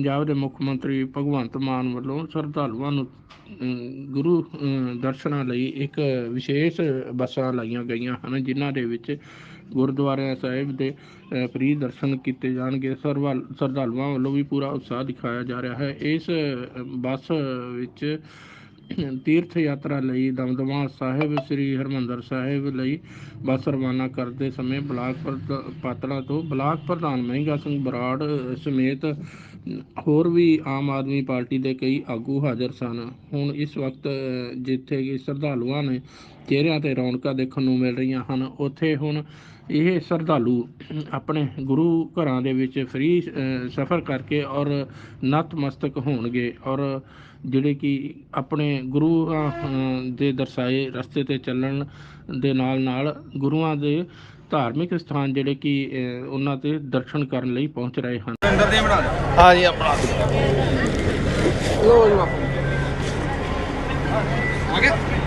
ਪੰਜਾਬ ਦੇ ਮੁੱਖ ਮੰਤਰੀ ਭਗਵੰਤ ਮਾਨ ਵੱਲੋਂ ਸ਼ਰਧਾਲੂਆਂ ਨੂੰ ਗੁਰੂ ਦਰਸ਼ਨਾਂ ਲਈ ਇੱਕ ਵਿਸ਼ੇਸ਼ ਬੱਸਾਂ ਲਾਈਆਂ ਗਈਆਂ ਹਨ, ਜਿਨ੍ਹਾਂ ਦੇ ਵਿੱਚ ਗੁਰਦੁਆਰਿਆਂ ਸਾਹਿਬ ਦੇ ਫ੍ਰੀ ਦਰਸ਼ਨ ਕੀਤੇ ਜਾਣਗੇ। ਸਰਵਾਲ ਸ਼ਰਧਾਲੂਆਂ ਵੱਲੋਂ ਵੀ ਪੂਰਾ ਉਤਸ਼ਾਹ ਦਿਖਾਇਆ ਜਾ ਰਿਹਾ ਹੈ। ਇਸ ਬੱਸ ਵਿੱਚ ਤੀਰਥ ਯਾਤਰਾ ਲਈ ਦਮਦਮਾ ਸਾਹਿਬ, ਸ੍ਰੀ ਹਰਮੰਦਰ ਸਾਹਿਬ ਲਈ ਬੱਸ ਰਵਾਨਾ ਕਰਦੇ ਸਮੇਂ ਬਲਾਕ ਪ੍ਰਧ- ਤੋਂ ਬਲਾਕ ਪ੍ਰਧਾਨ ਮਹਿੰਗਾ ਸਿੰਘ ਬਰਾੜ ਸਮੇਤ ਹੋਰ ਵੀ ਆਮ ਆਦਮੀ ਪਾਰਟੀ ਦੇ ਕਈ ਆਗੂ ਹਾਜ਼ਰ ਸਨ। ਹੁਣ ਇਸ ਵਕਤ, ਜਿੱਥੇ ਕਿ ਸ਼ਰਧਾਲੂਆਂ ਨੇ ਚਿਹਰਿਆਂ ਤੇ ਰੌਣਕਾਂ ਦੇਖਣ ਨੂੰ ਮਿਲ ਰਹੀਆਂ ਹਨ, ਉੱਥੇ ਹੁਣ ਇਹ ਸ਼ਰਧਾਲੂ ਆਪਣੇ ਗੁਰੂ ਘਰਾਂ ਦੇ ਵਿੱਚ ਫ੍ਰੀ ਸਫ਼ਰ ਕਰਕੇ ਔਰ ਨਤਮਸਤਕ ਹੋਣਗੇ ਔਰ ਜਿਹੜੇ ਕਿ ਆਪਣੇ ਗੁਰੂਆਂ ਦੇ ਦਰਸਾਏ ਰਸਤੇ ਤੇ ਚੱਲਣ ਦੇ ਨਾਲ ਨਾਲ ਗੁਰੂਆਂ ਦੇ ਧਾਰਮਿਕ ਸਥਾਨ ਜਿਹੜੇ ਕਿ ਉਹਨਾਂ ਤੇ ਦਰਸ਼ਨ ਕਰਨ ਲਈ ਪਹੁੰਚ ਰਹੇ ਹਨ। ਅੰਦਰ ਦੇ ਬਣਾ ਦੇ ਹਾਂ ਜੀ ਆਪਣਾ ਆ ਗਿਆ